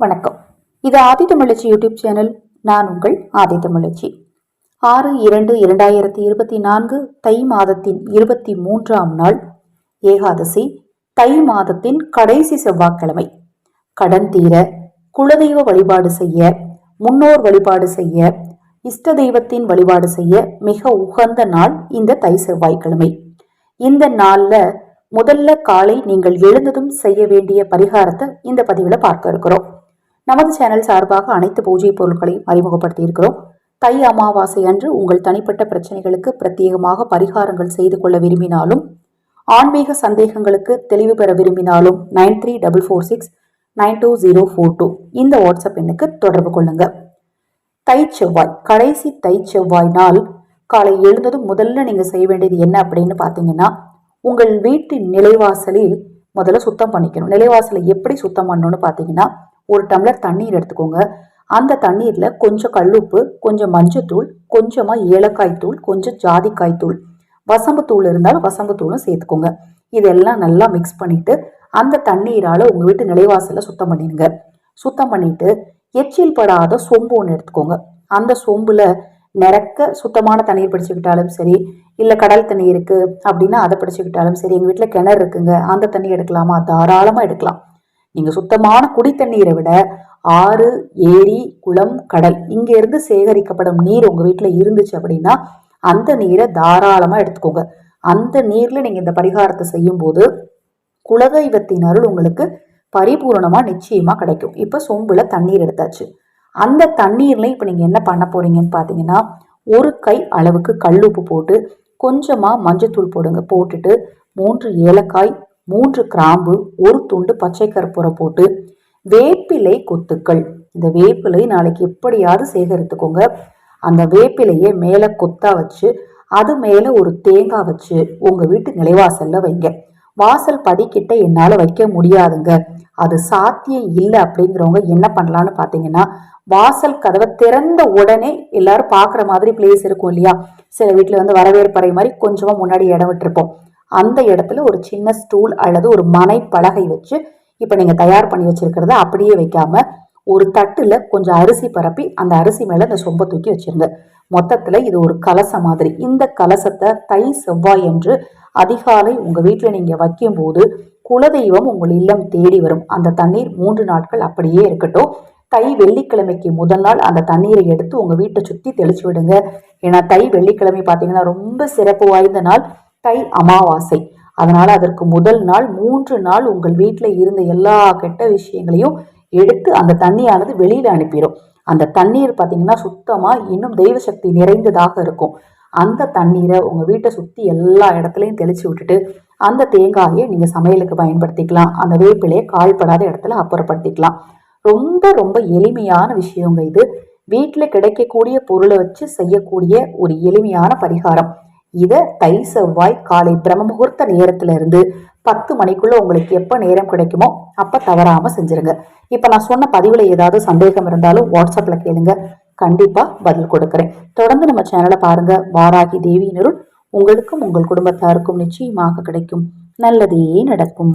வணக்கம். இது ஆதி தமிழச்சி YouTube channel. நான் உங்கள் ஆதி தமிழச்சி. ஆறு இரண்டு இரண்டாயிரத்தி இருபத்தி நான்கு தை மாதத்தின் இருபத்தி மூன்றாம் நாள் ஏகாதசி. தை மாதத்தின் கடைசி செவ்வாய்க்கிழமை. கடன் தீர குலதெய்வ வழிபாடு செய்ய முன்னோர் வழிபாடு செய்ய இஷ்ட தெய்வத்தின் வழிபாடு செய்ய மிக உகந்த நாள் இந்த தை செவ்வாய்க்கிழமை. இந்த நாளில் முதல்ல காலை நீங்கள் எழுந்ததும் செய்ய வேண்டிய பரிகாரத்தை இந்த பதிவில் பார்க்க இருக்கிறோம். நமது சேனல் சார்பாக அனைத்து பூஜை பொருட்களையும் அறிமுகப்படுத்தியிருக்கிறோம். தை அமாவாசை அன்று உங்கள் தனிப்பட்ட பிரச்சனைகளுக்கு பிரத்யேகமாக பரிகாரங்கள் செய்து கொள்ள விரும்பினாலும் ஆன்மீக சந்தேகங்களுக்கு தெளிவு பெற விரும்பினாலும் nine three double four six nine two zero four two இந்த வாட்ஸ்அப் எண்ணுக்கு தொடர்பு கொள்ளுங்க. தை செவ்வாய் கடைசி தை செவ்வாய் நாள். காலை எழுந்ததும் முதல்ல நீங்கள் செய்ய வேண்டியது என்ன அப்படின்னு பார்த்தீங்கன்னா உங்கள் வீட்டின் நிலைவாசலில் முதல்ல சுத்தம் பண்ணிக்கணும். நிலைவாசலை எப்படி சுத்தம் பண்ணணும்னு பார்த்தீங்கன்னா ஒரு டம்ளர் தண்ணீர் எடுத்துக்கோங்க. அந்த தண்ணீரில் கொஞ்சம் கல்லுப்பு கொஞ்சம் மஞ்சத்தூள் கொஞ்சமாக ஏலக்காய் தூள் கொஞ்சம் ஜாதிக்காய் தூள். வசம்பு தூள் இருந்தாலும் வசம்பு தூளும் சேர்த்துக்கோங்க. இதெல்லாம் நல்லா மிக்ஸ் பண்ணிட்டு அந்த தண்ணீரால் உங்கள் வீட்டு நிலைவாசலை சுத்தம் பண்ணிடுங்க. சுத்தம் பண்ணிட்டு எச்சில் படாத சொம்பு ஒன்று எடுத்துக்கோங்க. அந்த சொம்பில் நிறக்க சுத்தமான தண்ணீர் பிடிச்சிக்கிட்டாலும் சரி இல்லை கடல் தண்ணி இருக்குது அப்படின்னா அதை பிடிச்சிக்கிட்டாலும் சரி எங்கள் வீட்டில் கிணறு இருக்குங்க அந்த தண்ணி எடுக்கலாமா? தாராளமாக எடுக்கலாம். நீங்கள் சுத்தமான குடி தண்ணீரை விட ஆறு ஏரி குளம் கடல் இங்கேருந்து சேகரிக்கப்படும் நீர் உங்கள் வீட்டில் இருந்துச்சு அப்படின்னா அந்த நீரை தாராளமாக எடுத்துக்கோங்க. அந்த நீரில் நீங்கள் இந்த பரிகாரத்தை செய்யும்போது குலதெய்வத்தின் அருள் உங்களுக்கு பரிபூரணமாக நிச்சயமாக கிடைக்கும். இப்போ சொம்பில் தண்ணீர் எடுத்தாச்சு. அந்த தண்ணீரில் இப்போ நீங்கள் என்ன பண்ண போகிறீங்கன்னு பார்த்தீங்கன்னா ஒரு கை அளவுக்கு கல்லுப்பு போட்டு கொஞ்சமாக மஞ்சத்தூள் போடுங்க. போட்டுட்டு மூன்று ஏலக்காய் மூன்று கிராம்பு ஒரு துண்டு பச்சை கற்பூரம் போட்டு வேப்பிலை கொத்துக்கள். இந்த வேப்பிலை நாளைக்கு எப்படியாவது சேகரித்துக்கோங்க. அந்த வேப்பிலையை மேலே கொத்தா வச்சு அது மேலே ஒரு தேங்காய் வச்சு உங்கள் வீட்டு நிலைவாசலில் வைங்க. வாசல் படிக்கிட்ட என்னால் வைக்க முடியாதுங்க. அது சாத்தியம் இல்லை அப்படிங்கிறவங்க என்ன பண்ணலான்னு பார்த்தீங்கன்னா வாசல் கதவை திறந்த உடனே எல்லாரும் பார்க்குற மாதிரி பிளேஸ் இருக்கும் இல்லையா? சில வீட்டில் வந்து வரவேற்பறை மாதிரி கொஞ்சமாக முன்னாடி இடம் விட்டுருப்போம். அந்த இடத்துல ஒரு சின்ன ஸ்டூல் அல்லது ஒரு மனை பலகை வச்சு இப்போ நீங்கள் தயார் பண்ணி வச்சிருக்கிறத அப்படியே வைக்காம ஒரு தட்டில் கொஞ்சம் அரிசி பரப்பி அந்த அரிசி மேலே அந்த சொம்பை தூக்கி வச்சிருங்க. மொத்தத்தில் இது ஒரு கலசம் மாதிரி. இந்த கலசத்தை தை செவ்வாய் என்று அதிகாலை உங்கள் வீட்டில் நீங்கள் வைக்கும்போது குலதெய்வம் உங்கள் இல்லம் தேடி வரும். அந்த தண்ணீர் மூன்று நாட்கள் அப்படியே இருக்கட்டும். தை வெள்ளிக்கிழமைக்கு முதல் நாள் அந்த தண்ணீரை எடுத்து உங்கள் வீட்டை சுற்றி தெளிச்சு விடுங்க. ஏன்னா தை வெள்ளிக்கிழமை பார்த்தீங்கன்னா ரொம்ப சிறப்பு வாய்ந்த நாள். தை அமாவாசை. அதனால் அதற்கு முதல் நாள் மூன்று நாள் உங்கள் வீட்டில் இருந்த எல்லா கெட்ட விஷயங்களையும் எடுத்து அந்த தண்ணியானது வெளியில் அனுப்பிடும் அந்த தண்ணீர் பார்த்தீங்கன்னா சுத்தமாக இன்னும் தெய்வ சக்தி நிறைந்ததாக இருக்கும். அந்த தண்ணீரை உங்கள் வீட்டை சுற்றி எல்லா இடத்துலையும் தெளித்து விட்டுட்டு அந்த தேங்காயை நீங்கள் சமையலுக்கு பயன்படுத்திக்கலாம். அந்த வேப்பிலையை கால்படாத இடத்துல அப்புறப்படுத்திக்கலாம். ரொம்ப ரொம்ப எளிமையான விஷயங்க இது. வீட்டில் கிடைக்கக்கூடிய பொருளை வச்சு செய்யக்கூடிய ஒரு எளிமையான பரிகாரம். இதை தை செவ்வாய் காலை பிரம்ம முகூர்த்த நேரத்துல இருந்து பத்து மணிக்குள்ள உங்களுக்கு எப்போ நேரம் கிடைக்குமோ அப்போ தவறாம செஞ்சிருங்க. இப்போ நான் சொன்ன பதிவில் ஏதாவது சந்தேகம் இருந்தாலும் வாட்ஸ்அப்பில் கேளுங்க. கண்டிப்பாக பதில் கொடுக்குறேன். தொடர்ந்து நம்ம சேனலை பாருங்க. வாராகி தேவியினரும் உங்களுக்கும் உங்கள் குடும்பத்தாருக்கும் நிச்சயமாக கிடைக்கும். நல்லதே நடக்கும்.